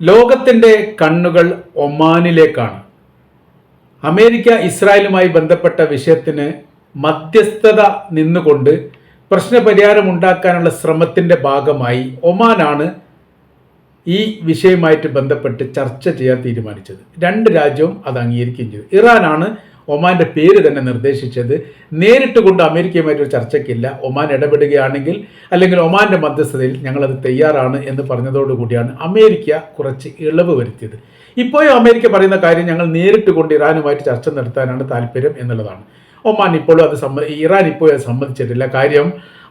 ലോകത്തിന്റെ കണ്ണുകൾ ഒമാനിലേക്കാണ്. അമേരിക്ക ഇസ്രായേലുമായി ബന്ധപ്പെട്ട വിഷയത്തിന് മധ്യസ്ഥത നിന്നുകൊണ്ട് പ്രശ്നപരിഹാരം ഉണ്ടാക്കാനുള്ള ശ്രമത്തിന്റെ ഭാഗമായി ഒമാനാണ് ഈ വിഷയവുമായിട്ട് ബന്ധപ്പെട്ട് ചർച്ച ചെയ്യാൻ തീരുമാനിച്ചത്. രണ്ട് രാജ്യവും അത് അംഗീകരിക്കുകയും ചെയ്തു. ഇറാനാണ് ഒമാന്റെ പേര് തന്നെ നിർദ്ദേശിച്ചത് നേരിട്ട് കൊണ്ട് അമേരിക്കയുമായിട്ട് ഒരു ചർച്ചയ്ക്കില്ല. ഒമാൻ ഇടപെടുകയാണെങ്കിൽ അല്ലെങ്കിൽ ഒമാന്റെ മധ്യസ്ഥതയിൽ ഞങ്ങളത് തയ്യാറാണ് എന്ന് പറഞ്ഞതോടുകൂടിയാണ് അമേരിക്ക കുറച്ച് ഇളവ് വരുത്തിയത്. ഇപ്പോഴും അമേരിക്ക പറയുന്ന കാര്യം ഞങ്ങൾ നേരിട്ട് കൊണ്ട് ഇറാനുമായിട്ട് ചർച്ച നടത്താനാണ് താല്പര്യം എന്നുള്ളതാണ്. ഒമാൻ ഇപ്പോഴും അത് സമ്മ ഇറാൻ ഇപ്പോഴും അത് സമ്മതിച്ചിട്ടില്ല. കാര്യം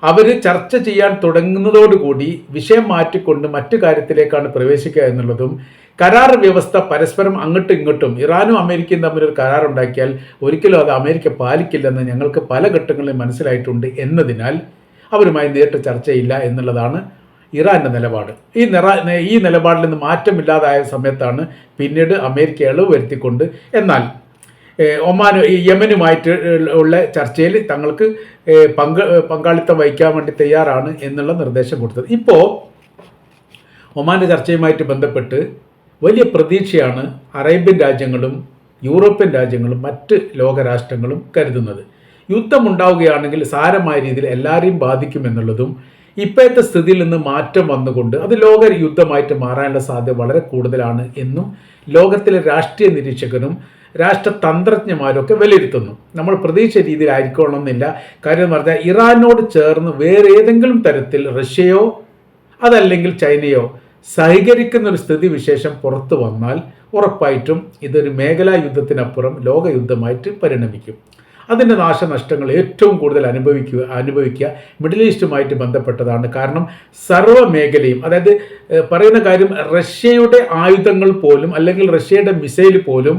അവർ ചർച്ച ചെയ്യാൻ തുടങ്ങുന്നതോടുകൂടി വിഷയം മാറ്റിക്കൊണ്ട് മറ്റു കാര്യത്തിലേക്കാണ് പ്രവേശിക്കുക എന്നുള്ളതും കരാർ വ്യവസ്ഥ പരസ്പരം അങ്ങോട്ടും ഇങ്ങോട്ടും ഇറാനും അമേരിക്കയും തമ്മിൽ ഒരു കരാർ ഉണ്ടാക്കിയാൽ ഒരിക്കലും അത് അമേരിക്ക പാലിക്കില്ലെന്ന് ഞങ്ങൾക്ക് പല ഘട്ടങ്ങളിലും മനസ്സിലായിട്ടുണ്ട് എന്നതിനാൽ അവരുമായി നേരിട്ട് ചർച്ചയില്ല എന്നുള്ളതാണ് ഇറാന്റെ നിലപാട്. ഈ നിറ ഈ നിലപാടിൽ നിന്ന് മാറ്റമില്ലാതായ സമയത്താണ് പിന്നീട് അമേരിക്ക ഇളവ് വരുത്തിക്കൊണ്ട് എന്നാൽ ഒമാന യമനുമായിട്ട് ഉള്ള ചർച്ചയിൽ തങ്ങൾക്ക് പങ്ക് പങ്കാളിത്തം വഹിക്കാൻ വേണ്ടി തയ്യാറാണ് എന്നുള്ള നിർദ്ദേശം കൊടുത്തത്. ഇപ്പോൾ ഒമാന്റെ ചർച്ചയുമായിട്ട് ബന്ധപ്പെട്ട് വലിയ പ്രതീക്ഷയാണ് അറേബ്യൻ രാജ്യങ്ങളും യൂറോപ്യൻ രാജ്യങ്ങളും മറ്റ് ലോകരാഷ്ട്രങ്ങളും കരുതുന്നത്. യുദ്ധമുണ്ടാവുകയാണെങ്കിൽ സാരമായ രീതിയിൽ എല്ലാവരെയും ബാധിക്കുമെന്നുള്ളതും ഇപ്പോഴത്തെ സ്ഥിതിയിൽ നിന്ന് മാറ്റം വന്നുകൊണ്ട് അത് ലോക യുദ്ധമായിട്ട് മാറാനുള്ള സാധ്യത വളരെ കൂടുതലാണ് എന്നും ലോകത്തിലെ രാഷ്ട്രീയ നിരീക്ഷകരും രാഷ്ട്രതന്ത്രജ്ഞന്മാരും ഒക്കെ വിലയിരുത്തുന്നു. നമ്മൾ പ്രതീക്ഷ രീതിയിലായിരിക്കണമെന്നില്ല. കാര്യം എന്ന് പറഞ്ഞാൽ ഇറാനോട് ചേർന്ന് വേറെ ഏതെങ്കിലും തരത്തിൽ റഷ്യയോ അതല്ലെങ്കിൽ ചൈനയോ സഹകരിക്കുന്ന ഒരു സ്ഥിതി വിശേഷം പുറത്തു വന്നാൽ ഉറപ്പായിട്ടും ഇതൊരു മേഖലാ യുദ്ധത്തിനപ്പുറം ലോകയുദ്ധമായിട്ട് പരിണമിക്കും. അതിന്റെ നാശനഷ്ടങ്ങൾ ഏറ്റവും കൂടുതൽ അനുഭവിക്കുക അനുഭവിക്കുക മിഡിൽ ഈസ്റ്റുമായിട്ട് ബന്ധപ്പെട്ടതാണ്. കാരണം സർവ മേഖലയും അതായത് പറയുന്ന കാര്യം റഷ്യയുടെ ആയുധങ്ങൾ പോലും അല്ലെങ്കിൽ റഷ്യയുടെ മിസൈൽ പോലും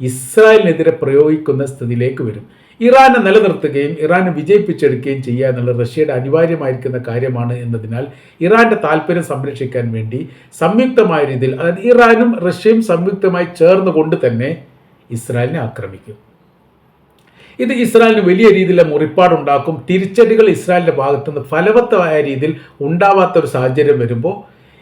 ഇസ്രായേലിനെതിരെ പ്രയോഗിക്കുന്ന സ്ഥിതിയിലേക്ക് വരും. ഇറാനെ നിലനിർത്തുകയും ഇറാനെ വിജയിപ്പിച്ചെടുക്കുകയും ചെയ്യുക എന്നുള്ളത് റഷ്യയുടെ അനിവാര്യമായിരിക്കുന്ന കാര്യമാണ് എന്നതിനാൽ ഇറാന്റെ താല്പര്യം സംരക്ഷിക്കാൻ വേണ്ടി സംയുക്തമായ രീതിയിൽ അതായത് ഇറാനും റഷ്യയും സംയുക്തമായി ചേർന്നുകൊണ്ട് തന്നെ ഇസ്രായേലിനെ ആക്രമിക്കും. ഇത് ഇസ്രായേലിന് വലിയ രീതിയിലുള്ള മുറിപ്പാടുണ്ടാക്കും. തിരിച്ചടികൾ ഇസ്രായേലിന്റെ ഭാഗത്തുനിന്ന് ഫലവത്തമായ രീതിയിൽ ഉണ്ടാവാത്ത ഒരു സാഹചര്യം വരുമ്പോൾ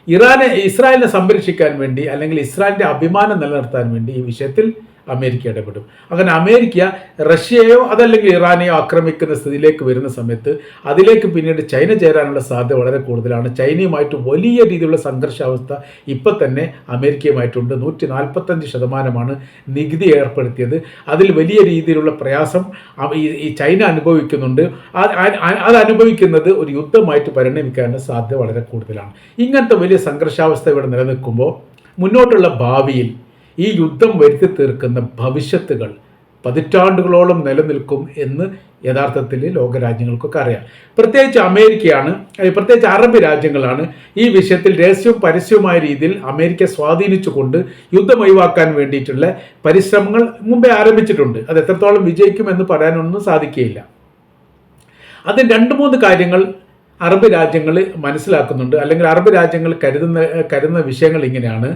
ഇറാനെ ഇസ്രായേലിനെ സംരക്ഷിക്കാൻ വേണ്ടി അല്ലെങ്കിൽ ഇസ്രായേലിന്റെ അഭിമാനം നിലനിർത്താൻ വേണ്ടി ഈ വിഷയത്തിൽ അമേരിക്ക ഇടപെടും. അങ്ങനെ അമേരിക്ക റഷ്യയോ അതല്ലെങ്കിൽ ഇറാനെയോ ആക്രമിക്കുന്ന സ്ഥിതിയിലേക്ക് വരുന്ന സമയത്ത് അതിലേക്ക് പിന്നീട് ചൈന ചേരാനുള്ള സാധ്യത വളരെ കൂടുതലാണ്. ചൈനയുമായിട്ട് വലിയ രീതിയിലുള്ള സംഘർഷാവസ്ഥ ഇപ്പം തന്നെ അമേരിക്കയുമായിട്ടുണ്ട്. നൂറ്റി നാൽപ്പത്തഞ്ച് ശതമാനമാണ് നികുതി ഏർപ്പെടുത്തിയത്. അതിൽ വലിയ രീതിയിലുള്ള പ്രയാസം ഈ- ചൈന അനുഭവിക്കുന്നുണ്ട്. അത് അനുഭവിക്കുന്നത് ഒരു യുദ്ധമായിട്ട് പരിണമിക്കാനുള്ള സാധ്യത വളരെ കൂടുതലാണ്. ഇങ്ങനത്തെ വലിയ സംഘർഷാവസ്ഥ ഇവിടെ നിലനിൽക്കുമ്പോൾ മുന്നോട്ടുള്ള ഭാവിയിൽ ഈ യുദ്ധം വരുത്തി തീർക്കുന്ന ഭവിഷ്യത്തുകൾ പതിറ്റാണ്ടുകളോളം നിലനിൽക്കും എന്ന് യഥാർത്ഥത്തിൽ ലോകരാജ്യങ്ങൾക്കൊക്കെ അറിയാം. പ്രത്യേകിച്ച് അമേരിക്കയാണ് പ്രത്യേകിച്ച് അറബ് രാജ്യങ്ങളാണ് ഈ വിഷയത്തിൽ രഹസ്യവും പരസ്യവുമായ രീതിയിൽ അമേരിക്ക സ്വാധീനിച്ചുകൊണ്ട് യുദ്ധം ഒഴിവാക്കാൻ വേണ്ടിയിട്ടുള്ള പരിശ്രമങ്ങൾ മുമ്പേ ആരംഭിച്ചിട്ടുണ്ട്. അത് എത്രത്തോളം വിജയിക്കുമെന്ന് പറയാനൊന്നും സാധിക്കുകയില്ല. അതിന് രണ്ട് മൂന്ന് കാര്യങ്ങൾ അറബ് രാജ്യങ്ങൾ മനസ്സിലാക്കുന്നുണ്ട്. അല്ലെങ്കിൽ അറബ് രാജ്യങ്ങൾ കരുതുന്ന കരുതുന്ന വിഷയങ്ങൾ ഇങ്ങനെയാണ്.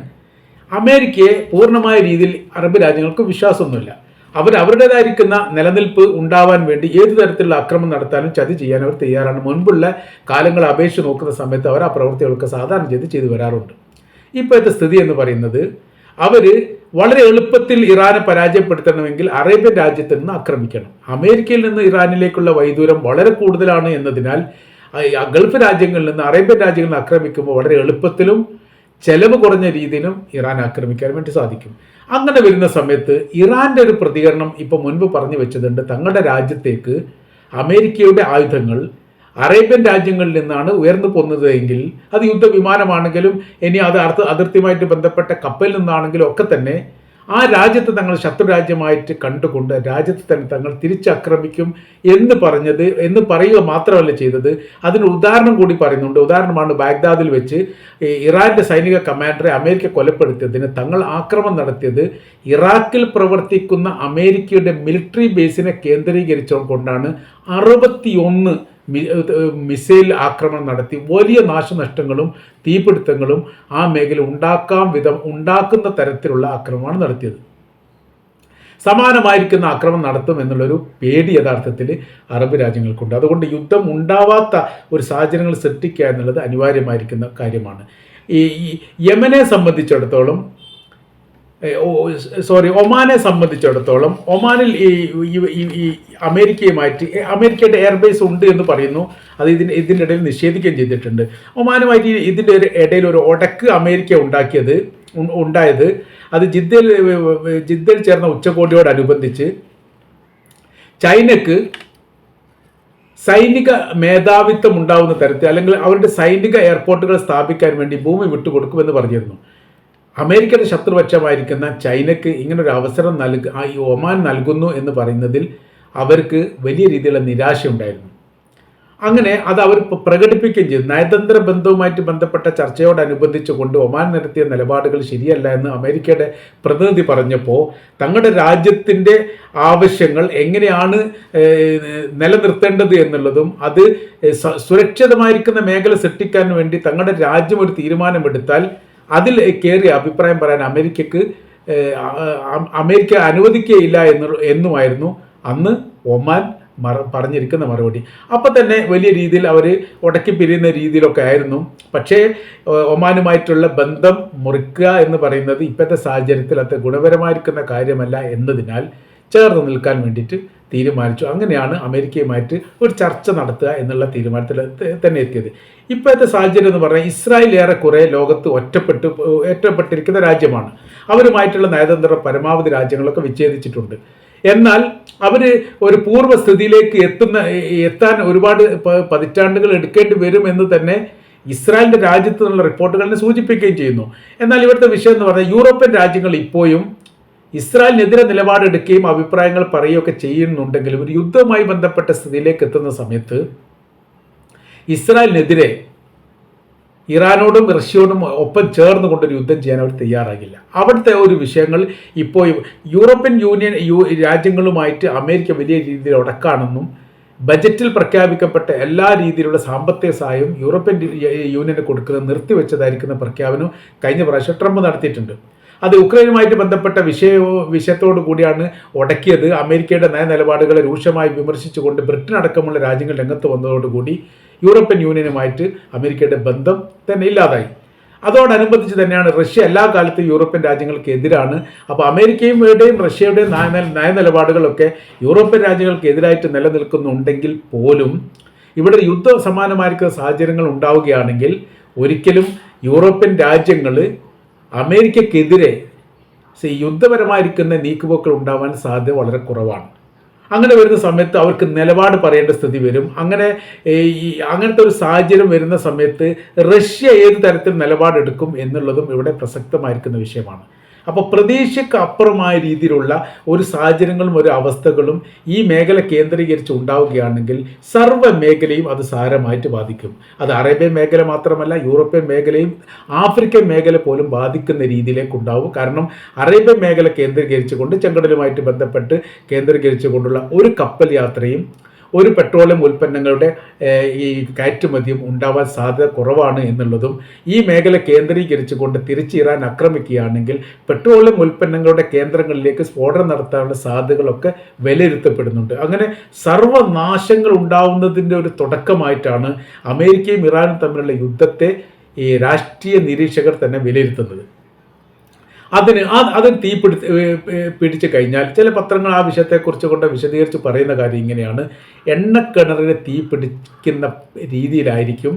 അമേരിക്കയെ പൂർണമായ രീതിയിൽ അറബ് രാജ്യങ്ങൾക്ക് വിശ്വാസമൊന്നുമില്ല. അവർ അവരുടേതായിരിക്കുന്ന നിലനിൽപ്പ് ഉണ്ടാവാൻ വേണ്ടി ഏത് തരത്തിലുള്ള അക്രമം നടത്താനും ചതി ചെയ്യാൻ അവർ തയ്യാറാണ്. മുൻപുള്ള കാലങ്ങളെ അപേക്ഷിച്ച് നോക്കുന്ന സമയത്ത് അവർ ആ പ്രവൃത്തികൾക്ക് സാധാരണ ചെയ്ത് ചെയ്തു വരാറുണ്ട്. ഇപ്പോഴത്തെ സ്ഥിതി എന്ന് പറയുന്നത് അവർ വളരെ എളുപ്പത്തിൽ ഇറാനെ പരാജയപ്പെടുത്തണമെങ്കിൽ അറേബ്യൻ രാജ്യത്ത് നിന്ന് ആക്രമിക്കണം. അമേരിക്കയിൽ നിന്ന് ഇറാനിലേക്കുള്ള വൈദൂരം വളരെ കൂടുതലാണ് എന്നതിനാൽ ഗൾഫ് രാജ്യങ്ങളിൽ നിന്ന് അറേബ്യൻ രാജ്യങ്ങളിൽ ആക്രമിക്കുമ്പോൾ വളരെ എളുപ്പത്തിലും ചെലവ് കുറഞ്ഞ രീതിയിലും ഇറാൻ ആക്രമിക്കാൻ വേണ്ടി സാധിക്കും. അങ്ങനെ വരുന്ന സമയത്ത് ഇറാന്റെ ഒരു പ്രതികരണം ഇപ്പോൾ മുൻപ് പറഞ്ഞു വെച്ചതുണ്ട്. തങ്ങളുടെ രാജ്യത്തേക്ക് അമേരിക്കയുടെ ആയുധങ്ങൾ അറേബ്യൻ രാജ്യങ്ങളിൽ നിന്നാണ് ഉയർന്നു പോകുന്നത് എങ്കിൽ അത് യുദ്ധവിമാനമാണെങ്കിലും ഇനി അത് അതിർത്തിയുമായിട്ട് ബന്ധപ്പെട്ട കപ്പലിൽ നിന്നാണെങ്കിലും ഒക്കെ തന്നെ ആ രാജ്യത്തെ തങ്ങൾ ശത്രുരാജ്യമായിട്ട് കണ്ടുകൊണ്ട് രാജ്യത്തെ തന്നെ തങ്ങൾ തിരിച്ചാക്രമിക്കും എന്ന് പറഞ്ഞത് എന്ന് പറയുക മാത്രമല്ല ചെയ്തത്. അതിന് ഉദാഹരണം കൂടി പറയുന്നുണ്ട്. ഉദാഹരണമാണ് ബാഗ്ദാദിൽ വെച്ച് ഇറാന്റെ സൈനിക കമാൻഡറെ അമേരിക്ക കൊലപ്പെടുത്തിയതിന് തങ്ങൾ ആക്രമം നടത്തിയത് ഇറാഖിൽ പ്രവർത്തിക്കുന്ന അമേരിക്കയുടെ മിലിറ്ററി ബേസിനെ കേന്ദ്രീകരിച്ചുകൊണ്ടാണ് അറുപത്തിയൊന്ന് മിസൈൽ ആക്രമണം നടത്തി വലിയ നാശനഷ്ടങ്ങളും തീപിടുത്തങ്ങളും ആ മേഖല ഉണ്ടാക്കാൻ വിധം ഉണ്ടാക്കുന്ന തരത്തിലുള്ള ആക്രമണമാണ് നടത്തിയത്. സമാനമായിരിക്കുന്ന ആക്രമണം നടത്തും എന്നുള്ളൊരു പേടി യഥാർത്ഥത്തിൽ അറബ് രാജ്യങ്ങൾക്കുണ്ട്. അതുകൊണ്ട് യുദ്ധം ഉണ്ടാവാത്ത ഒരു സാഹചര്യങ്ങൾ സൃഷ്ടിക്കുക എന്നുള്ളത് അനിവാര്യമായിരിക്കുന്ന കാര്യമാണ്. ഈ യമനെ സംബന്ധിച്ചിടത്തോളം സോറി ഒമാനെ സംബന്ധിച്ചിടത്തോളം ഒമാനിൽ ഈ ഈ അമേരിക്കയുമായിട്ട് അമേരിക്കയുടെ എയർബേസ് ഉണ്ട് എന്ന് പറയുന്നു. അത് ഇതിന് ഇതിന്റെ ഇടയിൽ നിഷേധിക്കുകയും ചെയ്തിട്ടുണ്ട്. ഒമാനുമായിട്ട് ഇതിന്റെ ഒരു ഇടയിൽ ഒരു ഒടക്ക് അമേരിക്ക ഉണ്ടാക്കിയത് ഉണ്ടായത്. അത് ജിദ്ദയിൽ ജിദ്ദയിൽ ചേർന്ന ഉച്ചകോടിയോടനുബന്ധിച്ച് ചൈനക്ക് സൈനിക മേധാവിത്വം ഉണ്ടാവുന്ന തരത്തിൽ അല്ലെങ്കിൽ അവരുടെ സൈനിക എയർപോർട്ടുകൾ സ്ഥാപിക്കാൻ വേണ്ടി ഭൂമി വിട്ടുകൊടുക്കുമെന്ന് പറഞ്ഞിരുന്നു. അമേരിക്കയുടെ ശത്രുപക്ഷമായിരിക്കുന്ന ചൈനയ്ക്ക് ഇങ്ങനൊരു അവസരം നൽക ഈ ഒമാൻ നൽകുന്നു എന്ന് പറയുന്നതിൽ അവർക്ക് വലിയ രീതിയിലുള്ള നിരാശയുണ്ടായിരുന്നു. അങ്ങനെ അത് അവർ പ്രകടിപ്പിക്കുകയും ചെയ്തു. നയതന്ത്ര ബന്ധവുമായിട്ട് ബന്ധപ്പെട്ട ചർച്ചയോടനുബന്ധിച്ച് കൊണ്ട് ഒമാൻ നടത്തിയ നിലപാടുകൾ ശരിയല്ല എന്ന് അമേരിക്കയുടെ പ്രതിനിധി പറഞ്ഞപ്പോൾ തങ്ങളുടെ രാജ്യത്തിന്റെ ആവശ്യങ്ങൾ എങ്ങനെയാണ് നിലനിർത്തേണ്ടത് എന്നുള്ളതും അത് സുരക്ഷിതമായിരിക്കുന്ന മേഖല സൃഷ്ടിക്കാൻ വേണ്ടി തങ്ങളുടെ രാജ്യം ഒരു തീരുമാനമെടുത്താൽ അതിൽ കയറി അഭിപ്രായം പറയാൻ അമേരിക്കക്ക് അമേരിക്ക അനുവദിക്കുകയില്ല എന്ന് എന്നുമായിരുന്നു അന്ന് ഒമാൻ മറ പറഞ്ഞിരിക്കുന്ന മറുപടി. അപ്പം തന്നെ വലിയ രീതിയിൽ അവർ ഉടക്കി പിരിയുന്ന രീതിയിലൊക്കെ ആയിരുന്നു. പക്ഷേ ഒമാനുമായിട്ടുള്ള ബന്ധം മുറിക്കുക എന്ന് പറയുന്നത് ഇപ്പോഴത്തെ സാഹചര്യത്തിൽ അത്ര ഗുണപരമായിരിക്കുന്ന കാര്യമല്ല എന്നതിനാൽ ചേർന്ന് നിൽക്കാൻ വേണ്ടിയിട്ട് തീരുമാനിച്ചു. അങ്ങനെയാണ് അമേരിക്കയുമായിട്ട് ഒരു ചർച്ച നടത്തുക എന്നുള്ള തീരുമാനത്തിൽ തന്നെ എത്തിയത്. ഇപ്പോഴത്തെ സാഹചര്യം എന്ന് പറഞ്ഞാൽ ഇസ്രായേൽ ഏറെക്കുറെ ലോകത്ത് ഒറ്റപ്പെട്ട് ഒറ്റപ്പെട്ടിരിക്കുന്ന രാജ്യമാണ്. അവരുമായിട്ടുള്ള നയതന്ത്ര പരമാവധി രാജ്യങ്ങളൊക്കെ വിച്ഛേദിച്ചിട്ടുണ്ട്. എന്നാൽ അവർ ഒരു പൂർവസ്ഥിതിയിലേക്ക് എത്തുന്ന എത്താൻ ഒരുപാട് പതിറ്റാണ്ടുകൾ എടുക്കേണ്ടി എന്ന് തന്നെ ഇസ്രായേലിന്റെ രാജ്യത്ത് നിന്നുള്ള റിപ്പോർട്ടുകളിനെ സൂചിപ്പിക്കുകയും ചെയ്യുന്നു. എന്നാൽ ഇവിടുത്തെ വിഷയം എന്ന് പറഞ്ഞാൽ യൂറോപ്യൻ രാജ്യങ്ങൾ ഇപ്പോഴും ഇസ്രായേലിനെതിരെ നിലപാടെടുക്കുകയും അഭിപ്രായങ്ങൾ പറയുകയൊക്കെ ചെയ്യുന്നുണ്ടെങ്കിലും ഒരു യുദ്ധവുമായി ബന്ധപ്പെട്ട സ്ഥിതിയിലേക്ക് എത്തുന്ന സമയത്ത് ഇസ്രായേലിനെതിരെ ഇറാനോടും റഷ്യയോടും ഒപ്പം ചേർന്ന് കൊണ്ടൊരു യുദ്ധം ചെയ്യാൻ അവർ തയ്യാറാകില്ല. അവിടുത്തെ ഒരു വിഷയങ്ങൾ ഇപ്പോൾ യൂറോപ്യൻ യൂണിയൻ യു രാജ്യങ്ങളുമായിട്ട് അമേരിക്ക വലിയ രീതിയിൽ ഉടക്കാണെന്നും ബജറ്റിൽ പ്രഖ്യാപിക്കപ്പെട്ട എല്ലാ രീതിയിലുള്ള സാമ്പത്തിക സഹായവും യൂറോപ്യൻ യൂണിയന് കൊടുക്കുന്നത് നിർത്തിവെച്ചതായിരിക്കുന്ന പ്രഖ്യാപനം കഴിഞ്ഞ പ്രാവശ്യം ട്രംപ് നടത്തിയിട്ടുണ്ട്. അത് ഉക്രൈനുമായിട്ട് ബന്ധപ്പെട്ട വിഷയവും വിഷയത്തോടു കൂടിയാണ് ഉടക്കിയത് അമേരിക്കയുടെ നയ നിലപാടുകളെ രൂക്ഷമായി വിമർശിച്ചുകൊണ്ട് ബ്രിട്ടൻ അടക്കമുള്ള രാജ്യങ്ങൾ രംഗത്ത് വന്നതോടുകൂടി യൂറോപ്യൻ യൂണിയനുമായിട്ട് അമേരിക്കയുടെ ബന്ധം തന്നെ ഇല്ലാതായി. അതോടനുബന്ധിച്ച് തന്നെയാണ് റഷ്യ എല്ലാ കാലത്തും യൂറോപ്യൻ രാജ്യങ്ങൾക്ക് എതിരാണ്. അപ്പോൾ അമേരിക്കയുടെയും റഷ്യയുടെയും നയ നയ നിലപാടുകളൊക്കെ യൂറോപ്യൻ രാജ്യങ്ങൾക്ക് എതിരായിട്ട് നിലനിൽക്കുന്നുണ്ടെങ്കിൽ പോലും ഇവിടെ യുദ്ധ സമാനമായിരിക്കുന്ന സാഹചര്യങ്ങൾ ഉണ്ടാവുകയാണെങ്കിൽ ഒരിക്കലും യൂറോപ്യൻ രാജ്യങ്ങൾ അമേരിക്കക്കെതിരെ യുദ്ധപരമായിരിക്കുന്ന നീക്കുപോക്കൾ ഉണ്ടാവാൻ സാധ്യത വളരെ കുറവാണ്. അങ്ങനെ വരുന്ന സമയത്ത് അവർക്ക് നിലപാട് പറയേണ്ട സ്ഥിതി വരും. അങ്ങനെ ഈ അങ്ങനത്തെ ഒരു സാഹചര്യം വരുന്ന സമയത്ത് റഷ്യ ഏത് തരത്തിൽ നിലപാടെടുക്കും എന്നുള്ളതും ഇവിടെ പ്രസക്തമായിരിക്കുന്ന വിഷയമാണ്. അപ്പോൾ പ്രതീക്ഷയ്ക്ക് അപ്പുറമായ രീതിയിലുള്ള ഒരു സാഹചര്യങ്ങളും ഒരു അവസ്ഥകളും ഈ മേഖല കേന്ദ്രീകരിച്ച് ഉണ്ടാവുകയാണെങ്കിൽ സർവ മേഖലയും അത് സാരമായിട്ട് ബാധിക്കും. അത് അറേബ്യൻ മേഖല മാത്രമല്ല യൂറോപ്യൻ മേഖലയും ആഫ്രിക്കൻ മേഖല പോലും ബാധിക്കുന്ന രീതിയിലേക്ക് ഉണ്ടാവും. കാരണം അറേബ്യൻ മേഖല കേന്ദ്രീകരിച്ചുകൊണ്ട് ചെങ്കടലുമായിട്ട് ബന്ധപ്പെട്ട് കേന്ദ്രീകരിച്ചുകൊണ്ടുള്ള ഒരു കപ്പൽ യാത്രയും ഒരു പെട്രോളിയം ഉൽപ്പന്നങ്ങളുടെ ഈ കയറ്റുമതിയും ഉണ്ടാവാൻ സാധ്യത കുറവാണ് എന്നുള്ളതും ഈ മേഖല കേന്ദ്രീകരിച്ചുകൊണ്ട് തിരിച്ചിറാൻ ആക്രമിക്കുകയാണെങ്കിൽ പെട്രോളിയം ഉൽപ്പന്നങ്ങളുടെ കേന്ദ്രങ്ങളിലേക്ക് സ്ഫോടനം നടത്താനുള്ള സാധ്യതകളൊക്കെ വിലയിരുത്തപ്പെടുന്നുണ്ട്. അങ്ങനെ സർവനാശങ്ങൾ ഉണ്ടാവുന്നതിന്റെ ഒരു തുടക്കമായിട്ടാണ് അമേരിക്കയും ഇറാനും തമ്മിലുള്ള യുദ്ധത്തെ ഈ രാഷ്ട്രീയ നിരീക്ഷകർ തന്നെ വിലയിരുത്തുന്നത്. അതിന് അതിന് തീ പിടി പിടിച്ചു കഴിഞ്ഞാൽ ചില പത്രങ്ങൾ ആ വിഷയത്തെക്കുറിച്ച് കൊണ്ട് വിശദീകരിച്ച് പറയുന്ന കാര്യം ഇങ്ങനെയാണ്. എണ്ണക്കിണറിനെ തീ പിടിക്കുന്ന രീതിയിലായിരിക്കും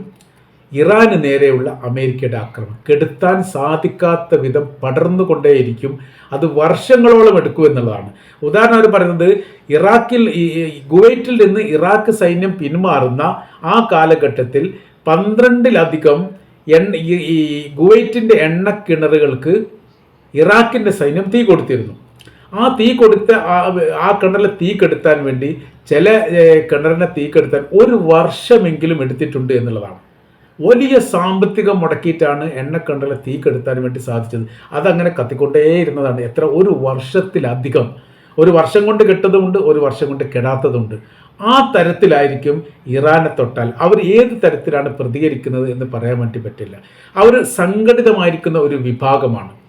ഇറാന് നേരെയുള്ള അമേരിക്കയുടെ ആക്രമണം. കെടുത്താൻ സാധിക്കാത്ത വിധം പടർന്നുകൊണ്ടേയിരിക്കും. അത് വർഷങ്ങളോളം എടുക്കും എന്നുള്ളതാണ്. ഉദാഹരണം അവർ പറയുന്നത് ഇറാഖിൽ കുവൈറ്റിൽ നിന്ന് ഇറാഖ് സൈന്യം പിന്മാറുന്ന ആ കാലഘട്ടത്തിൽ പന്ത്രണ്ടിലധികം എണ്ണ ഈ കുവൈറ്റിന്റെ എണ്ണക്കിണറുകൾക്ക് ഇറാഖിന്റെ സൈന്യം തീ കൊടുത്തിരുന്നു. ആ തീ കൊടുത്ത ആ- കിണറിലെ തീ കെടുത്താൻ വേണ്ടി ചില കിണറിനെ തീ കെടുത്താൻ ഒരു വർഷമെങ്കിലും എടുത്തിട്ടുണ്ട് എന്നുള്ളതാണ്. വലിയ സാമ്പത്തികം മുടക്കിയിട്ടാണ് എണ്ണക്കിണറിലെ തീ കെടുത്താൻ വേണ്ടി സാധിച്ചത്. അതങ്ങനെ കത്തിക്കൊണ്ടേയിരുന്നതാണ് എത്ര ഒരു വർഷത്തിലധികം. ഒരു വർഷം കൊണ്ട് കെട്ടതുമുണ്ട് ഒരു വർഷം കൊണ്ട് കെടാത്തതുമുണ്ട്. ആ തരത്തിലായിരിക്കും ഇറാനെ തൊട്ടാൽ. അവർ ഏത് തരത്തിലാണ് പ്രതികരിക്കുന്നത് എന്ന് പറയാൻ വേണ്ടി പറ്റില്ല. അവർ സംഘടിതമായിരിക്കുന്ന ഒരു വിഭാഗമാണ്.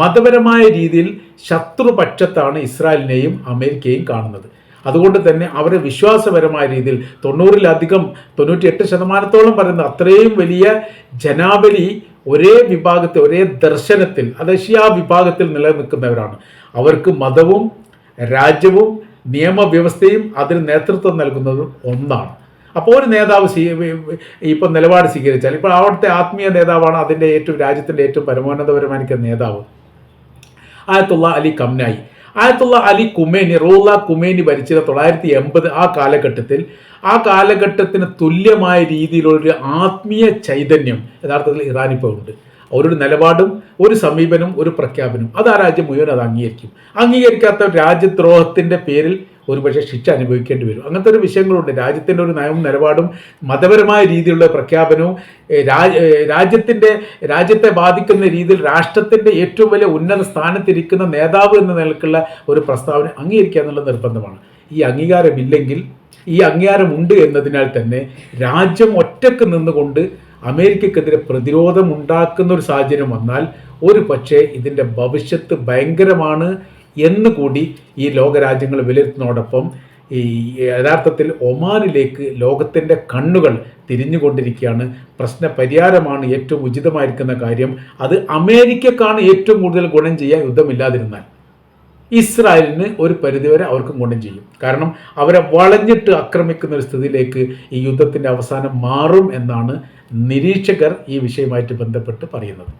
മതപരമായ രീതിയിൽ ശത്രുപക്ഷത്താണ് ഇസ്രായേലിനെയും അമേരിക്കയും കാണുന്നത്. അതുകൊണ്ട് തന്നെ അവരെ വിശ്വാസപരമായ രീതിയിൽ തൊണ്ണൂറിലധികം തൊണ്ണൂറ്റിയെട്ട് ശതമാനത്തോളം പറയുന്ന അത്രയും വലിയ ജനാബലി ഒരേ വിഭാഗത്തിൽ ഒരേ ദർശനത്തിൽ അത് ഷിയാ വിഭാഗത്തിൽ നിലനിൽക്കുന്നവരാണ്. അവർക്ക് മതവും രാജ്യവും നിയമവ്യവസ്ഥയും അതിന് നേതൃത്വം നൽകുന്നതും ഒന്നാണ്. അപ്പോൾ ഒരു നേതാവ് സ്വീ ഇപ്പം നിലപാട് സ്വീകരിച്ചാൽ ഇപ്പോൾ അവിടുത്തെ ആത്മീയ നേതാവാണ് അതിന്റെ ഏറ്റവും രാജ്യത്തിന്റെ ഏറ്റവും പരമോന്നതപരമായിരിക്കുന്ന നേതാവ്. Ayatollah Ali Khamenei. Ayatollah Ali Khomeini Rolla Khomeini ഭരിച്ചത് തൊള്ളായിരത്തി എൺപത് ആ കാലഘട്ടത്തിൽ. ആ കാലഘട്ടത്തിന് തുല്യമായ രീതിയിലുള്ളൊരു ആത്മീയ ചൈതന്യം യഥാർത്ഥത്തിൽ ഇറാനിപ്പോൾ ഉണ്ട്. അവരുടെ നിലപാടും ഒരു സമീപനം ഒരു പ്രഖ്യാപനം. അത് ആ രാജ്യം മുഴുവൻ അത് അംഗീകരിക്കും. അംഗീകരിക്കാത്ത രാജ്യദ്രോഹത്തിന്റെ പേരിൽ ഒരുപക്ഷെ ശിക്ഷ അനുഭവിക്കേണ്ടി വരും. അങ്ങനത്തെ ഒരു വിഷയങ്ങളുണ്ട്. രാജ്യത്തിന്റെ ഒരു നയവും നിലപാടും മതപരമായ രീതിയിലുള്ള പ്രഖ്യാപനവും രാജ്യത്തിന്റെ രാജ്യത്തെ ബാധിക്കുന്ന രീതിയിൽ രാഷ്ട്രത്തിന്റെ ഏറ്റവും വലിയ ഉന്നത സ്ഥാനത്തിരിക്കുന്ന നേതാവ് എന്ന നിലക്കുള്ള ഒരു പ്രസ്താവന അംഗീകരിക്കുക എന്നുള്ള നിർബന്ധമാണ്. ഈ അംഗീകാരമില്ലെങ്കിൽ ഈ അംഗീകാരമുണ്ട് എന്നതിനാൽ തന്നെ രാജ്യം ഒറ്റയ്ക്ക് നിന്നുകൊണ്ട് അമേരിക്കക്കെതിരെ പ്രതിരോധം ഉണ്ടാക്കുന്ന ഒരു സാഹചര്യം വന്നാൽ ഒരു പക്ഷേ ഇതിന്റെ ഭവിഷ്യത്ത് ഭയങ്കരമാണ്. എന്ന് കൂടി ഈ ലോകരാജ്യങ്ങൾ വിലയിരുത്തുന്നതോടൊപ്പം ഈ യഥാർത്ഥത്തിൽ ഒമാനിലേക്ക് ലോകത്തിന്റെ കണ്ണുകൾ തിരിഞ്ഞുകൊണ്ടിരിക്കുകയാണ്. പ്രശ്ന പരിഹാരമാണ് ഏറ്റവും ഉചിതമായിരിക്കുന്ന കാര്യം. അത് അമേരിക്കക്കാണ് ഏറ്റവും കൂടുതൽ ഗുണം ചെയ്യാൻ യുദ്ധമില്ലാതിരുന്നാൽ. ഇസ്രായേലിന് ഒരു പരിധിവരെ അവർക്കും ഗുണം ചെയ്യും. കാരണം അവരെ വളഞ്ഞിട്ട് ആക്രമിക്കുന്ന ഒരു സ്ഥിതിയിലേക്ക് ഈ യുദ്ധത്തിന്റെ അവസാനം മാറും എന്നാണ് നിരീക്ഷകർ ഈ വിഷയമായിട്ട് ബന്ധപ്പെട്ട് പറയുന്നത്.